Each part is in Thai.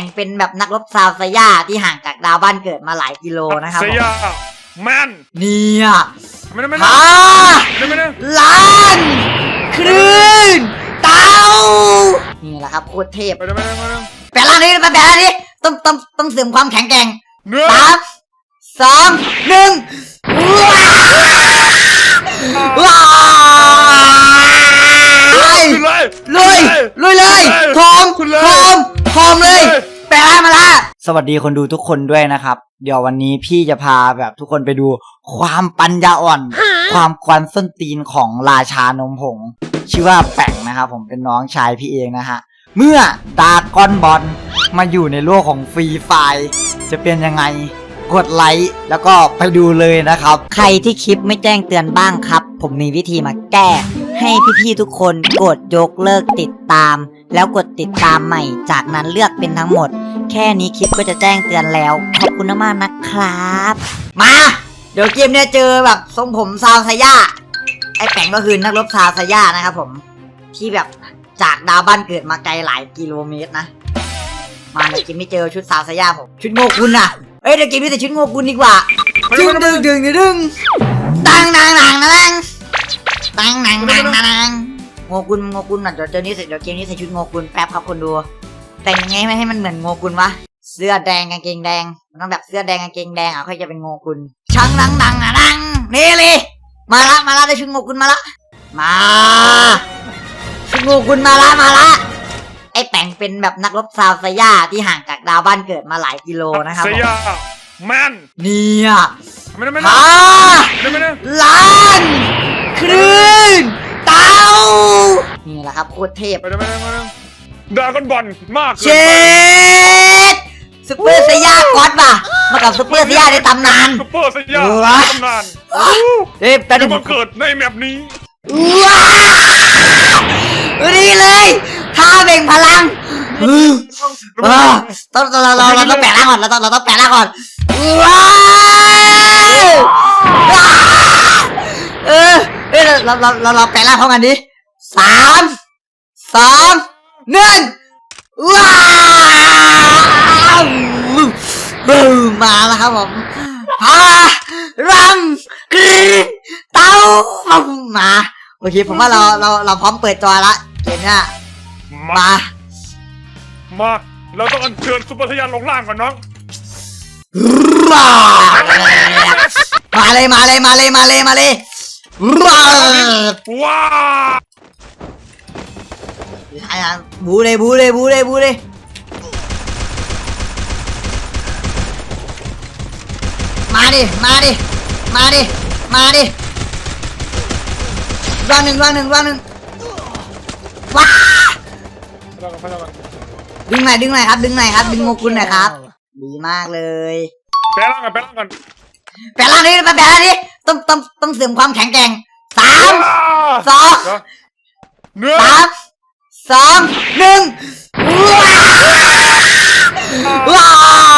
งเป็นแบบนักรบซาวไซย่าที่ห่างจากดาวบ้านเกิดมาหลายกิโลนะครับเสีผมยแมนเนี่ยไม่ได้ไม่ได้ห้าไม่ได้ไม่ได้ล้านคลื่นเตานี่แหละครับโคตรเทพไม่ได้ไม่ได้ไม่ได้แปลร่างนี้แปลร่างนี้ต้องต้องต้องเสริมความแข็งแกร่งเนื้อสามสองหนึ่งว้าวว้ายขึ้นเลยลุยลุยเลยพร้อมคุณเลยพร้อมพร้อ มเลยเลยแปลร่างมาละสวัสดีคนดูทุกคนด้วยนะครับ เดี๋ยววันนี้พี่จะพาแบบทุกคนไปดู ความปัญญาอ่อน ความควันส้นตีนของราชานมผง ชื่อว่าแป่งนะครับผมเป็นน้องชายพี่เองนะฮะ เมื่อดากอนบอลมาอยู่ในโลกของฟรีไฟจะเป็นยังไงกดไลค์แล้วก็ไปดูเลยนะครับ ใครที่คลิปไม่แจ้งเตือนบ้างครับ ผมมีวิธีมาแก้ ให้พี่ๆทุกคนกดยกเลิกติดตาม แล้วกดติดตามใหม่ จากนั้นเลือกเป็นทั้งหมด แค่นี้คลิปก็จะแจ้งเตือนแล้ว ขอบคุณมากๆนะครับ มา เดี๋ยวเกมเนี้ยเจอแบบทรงผมซาวไซย่าไอ้แป่งก็คือนักรบซาวไซย่านะครับผม ที่แบบจากดาวบ้านเกิดมาไกลหลายกิโลเมตรนะ มาเดี๋ยวเกมไม่เจอชุดซาวไซย่าผม ชุดโงกุลน่ะเอ้ยเดี๋ยวเกมนี้แต่ชุดโงกุลดีกว่าดึงดึงดึงดึงดึงดังดังดังดังดังดังดังดังดัง โงกุลโงกุลน่ะเดี๋ยวเจอนี้เสร็จเดี๋ยวเกมนี้ใส่ชุดโงกุลแป๊บครับคนดู แต่งยังไงไม่ให้มันเหมือนโงกุลวะเสื้อแดงกางเกงแดงมันต้องแบบเสื้อแดงกางเกงแดงอะค่อยจะเป็นโงกุลช่างดังดังอะดังนี่เลยมาละมาละได้ชุดโงกุลมาละมาชุดโงกุลมาละมาละไอ้แป่งเป็นแบบนักรบซาวไซย่าที่ห่างจากดาวบ้านเกิดมาหลายกิโลนะครับเสีผมยแมนเนี่ยไม่ได้ไม่ได้ห้าไม่ได้ไม่ได้ล้านคลื่น เตานี่แหละครับโคตรเทพไม่ได้ไม่ได้ไม่ได้ดราก้อนบอลมากเชเกินไปดซุปเปอร์ไซย่าก๊อตป่ะมากับซุปเปอร์ไซย่าในตำนาน ซุปเปอร์เสียว้าตำนานเฮ้ยแป๊บนึจะงมาเกิดในแมปนี้ ว้าวนี่เลยท่าเบ่งพลังอ่าต้องเราเราเราต้องแปะร่างก่อนเราต้องเราต้องแปะร่างก่อนว้าวว้ เอ้ยเราเราเราเราแปะร่างพร้อมกันดิสามสองหนึ่งว้าวบูมมาแล้วครับผมพารังกรีดเต้ามาโอเคผมว่าเราเราเราพร้อมเปิดจอละเกมเนี้ยมา มามาเราต้องอัญเชิญซุปเปอร์สยานลงล่างก่อนน้องมาเลยมาเลยมาเลยมาเลยมาเลย ว้าวว้าบูเลยบูเลยบูเลยบูเลยมาดิ มาดิ มาดิ มาดิรางหนึ่งรางหนึ่งรางหนึ่งว้าเรากันเรากันดึงหน่อยดึงหน่อยครับ ดึงหน่อยครับ ดึงโมกุลหน่อยครับ ดีมากเลย แปลร่างกันแปลร่างกัน แปลร่างนี้แปลร่างนี้ต้องต้องต้องเสริมความแข็งแกร่งสามสองเนื้อสามสองหนึ่งว้าว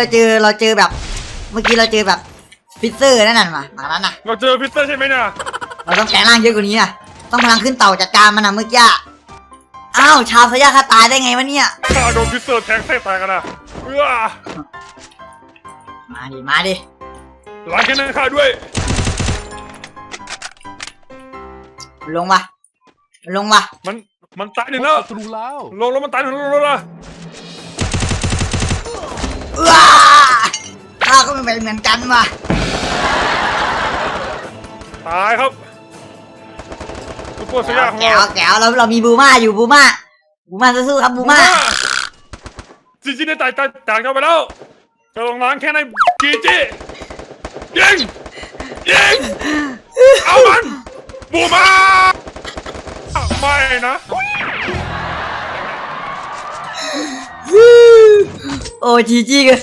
เมื่อกี้เมื่อกี้เราเจอเราเจอแบบ เมื่อกี้เราเจอแบบฟิเซอร์นั่นน่ะมามานั้นน่ะ เราเจอพิสเตอร์ใช่ไหมเนี่ยเราต้องแปลงร่างเยอะกว่านี้นะต้องพลังขึ้นเต่าจัดการมันนะเมื่อกี้อะอ้าวชาวสยาคาตายได้ไงวะเนี่ยข้าโดนพิสเตอร์แทงเส้นตายกันนะเอื้อมาดิมาดิหลังแค่นั้นข้าด้วยลงวะลงวะมันมันตายหนึ่งแล้ว ศัตรูแล้วลงแล้วมันตายหนึ่งแล้วแล้ว ว้าข้าก็ไม่เป็นเหมือนกันว่ะตายครับซุปเปอร์สยาของแก้เราวแก้วเราเรามีบูมาอยู่บูมาบูมาสู้ๆครับบูมาจีจีได้ตายตายตายเข้าไปแล้วจะลงล้างแค่ในจีจียิงยิงเอามันบูมาไม่นะ โอ้จีจีก็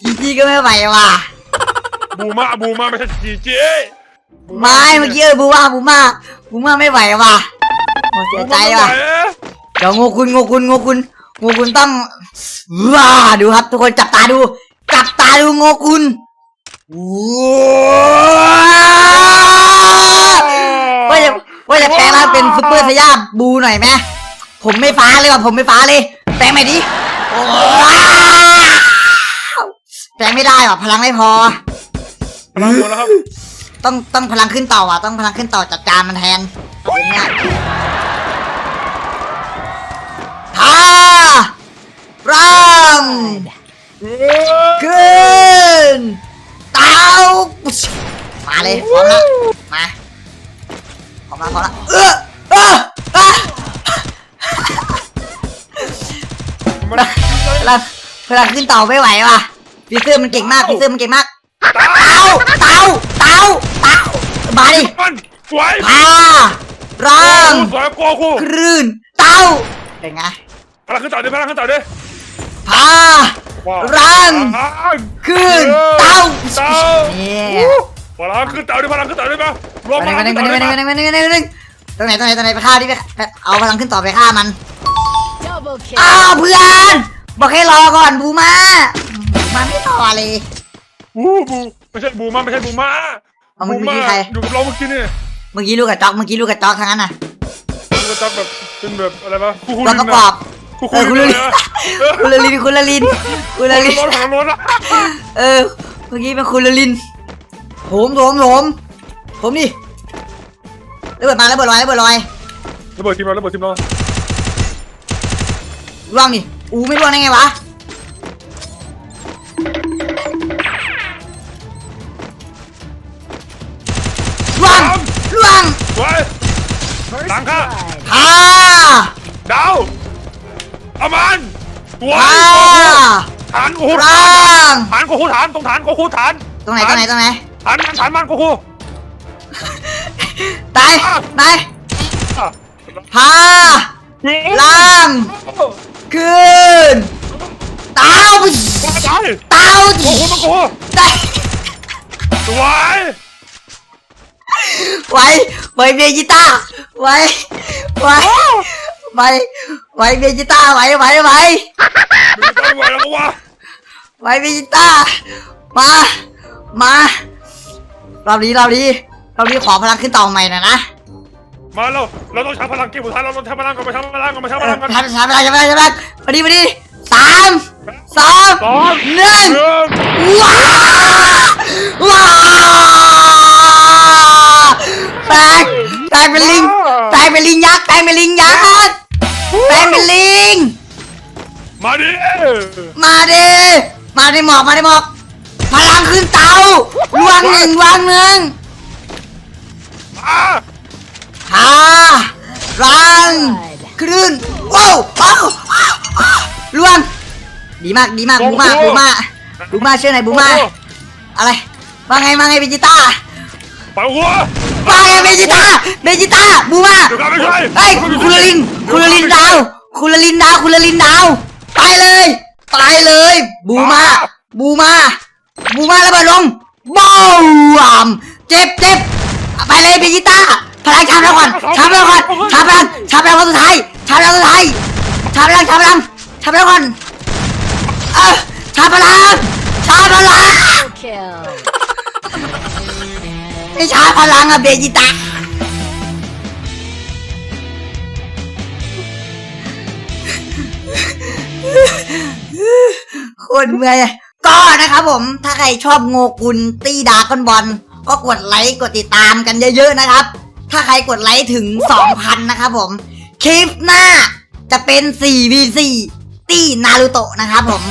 จีจีก็ไม่ไหวว่ะ บูมาบูมาไม่ใช่จีจีไม่เมื่อกี้เออบูมาบูมาบูมาไม่ไหวว่ะโอ้เสียใจว่ะ เดี๋ยวโงกุลโงกุลโงกุลโงกุลต้องว้าดูครับ ทุกคนจับตาดู จับตาดูโงกุลว้าว่าจะว่าจะแปลงร่างเป็นซุปเปอร์สยามบูหน่อยไหมผมไม่ฟ้าเลยว่ะผมไม่ฟ้าเลย แปลงใหม่ดิว้าว แปลงไม่ได้ว่ะพลังไม่พอ พลังหมดแล้วครับต้องต้องพลังขึ้นต่อว่ะ ต้องพลังขึ้นต่อจัดการมันแทนอย่างเงี้ยท่าร่างขึ้นเต้ามาเลยพร้อมแล้วมาพร้อมแล้วพร้อมแล้วเออเออเออมันพลังพลังขึ้นต่อไม่ไหวว่ะ ฟีเซอร์มันเก่งมากฟีเซอร์มันเก่งมากเต้าเต้าเต้าเต้ามาดิมันสวยท่าร่างสวยโกคูคลื่นเต้าเป็นไงพลังขึ้นต่อดิพลังขึ้นต่อดิพาว้าวร่างร่างขึ้นเต้าเต้าเนี่ยพลังขึ้นเต่าดิพลังขึ้นเต่าดิมารวมพมาลังหนึ่งขึ้นมาหเต่านึ่งดิมาหมานึ่งมาหนึ่งมาหนึ่งมาหนึ่งตรงไหนตรงไหนตรงไหนไปฆ่าดิไปไปเอาพลังขึ้นต่อไปฆ่ามัน Double kill. อ้าวเพื่อนบอกให้รอก่อนบูมา มาไม่รอเลยบูบูไม่ใช่บูมาไม่ใช่บูมาเอามึงบูมาเมื่อกี้ใคร อยู่กับเราเมื่อกี้นี่เมื่อกี้ลูกกระจอกเมื่อกี้ลูกกระจอกทั้งนั้นน่ะมันก็จะแบบเป็นแบบอะไรวะคู่คู่ตัวลิประนกอบ คู่เอคู่อลิคุณนละเลลิยนนะคุณละลินคุณละลินคุณละลิน รถของรถอะเออ เมื่อกี้เป็นคุณละลินโถมโถมโถมโถมดิระเบิดมาระเบิดลอยระเบิดลอยระเบิดทีมเราระเบิดทีมเราร่วงดิอูไม่ร่วงได้ไงวะ ร่วงสวย First Danke. blood. อ่าดาวเอามันสวยอ่า ฐานโอ้โหร่าง ฐานโกคูฐานตรงฐานโกคูฐานตรงไหนตรงไหนตรงไหนฐานมันฐานมันโกคูตายตายอะพาล่างขึ้นเต้าตายเต้าโกคูมันโกคูตายสวยไว้ ไว้เบจิต้าไว้ไว้ไว้ไว้เบจิต้าไว้ไว้ไว้ไม่ต้องไหวแล้วก็ว่าไว้เบจิต้ามามารอบนี้รอบนี้รอบนี้ขอพลังขึ้นต่อใหม่หน่อยนะมาเราเราต้องใช้พลังเก็บสุดท้ายเราต้องใช้พลังก่อนไปใช้พลังก่อนไปใช้เอพอลังก่อนทำทำอะไรทำอะไรทำอะไรมาดิมาดิสามสองสองหนึ่งหนึ่งว้าวว้าวแตกแตกเป็นลิงแตกเป็นลิงยักษ์แตกเป็นลิงยักษ์แตกเป็นลิง มาดิมาดิมาดิหมอกมาดิหมอกพลังขึ้นเตาลวงหนึ่งวางหนึ่งมาฮ่ารังคลื่นว้าวว้าวว้าวลวงดีมากดีมากบูมาบูมาบูมาเชื่อไหนอยบูมาอะไรว่าไงมาไงเบจิต้าไปหัว ว่าไงเบจิต้าเบจิต้าบูมาเดี๋ยวกันไม่ใช่เฮ้ยคุลลินคุลลินดาวคุลลินดาวคุลลินดาวตายเลยตายเลยบูมาบูมาบูมาระเบิดลงบ้ามเจ็บเจ็บไปเลยเบจิต้าพลังชาร์จแล้วก่อนชาร์จแล้วก่อนชาร์จพลังชาร์จพลังคนสุดท้ายชาร์จพลังสุดท้ายชาร์จพลังชาร์จพลังชาร์จพลังก่อนเออชาร์จพลังชาร์จพ ไม่ชาร์จพลังอะเบจิตาโคนเมื่อยก็นะครับผมถ้าใครชอบโงกุลตีดาก้อนบอลก็กดไลค์กดติดตามกันเยอะๆนะครับ ถ้าใครกดไลค์ถึง 2,000 นะครับผม คลิปหน้าจะเป็น 4v4 ตีนารูโตะนะครับผม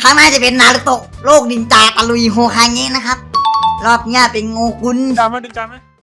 ข้างหน้าจะเป็นนารูโตะโลกนินจาตะลุยโฮคาเงะนะครับ รอบเนี้ยเป็นงูคุณจานไหมดึงจานไหม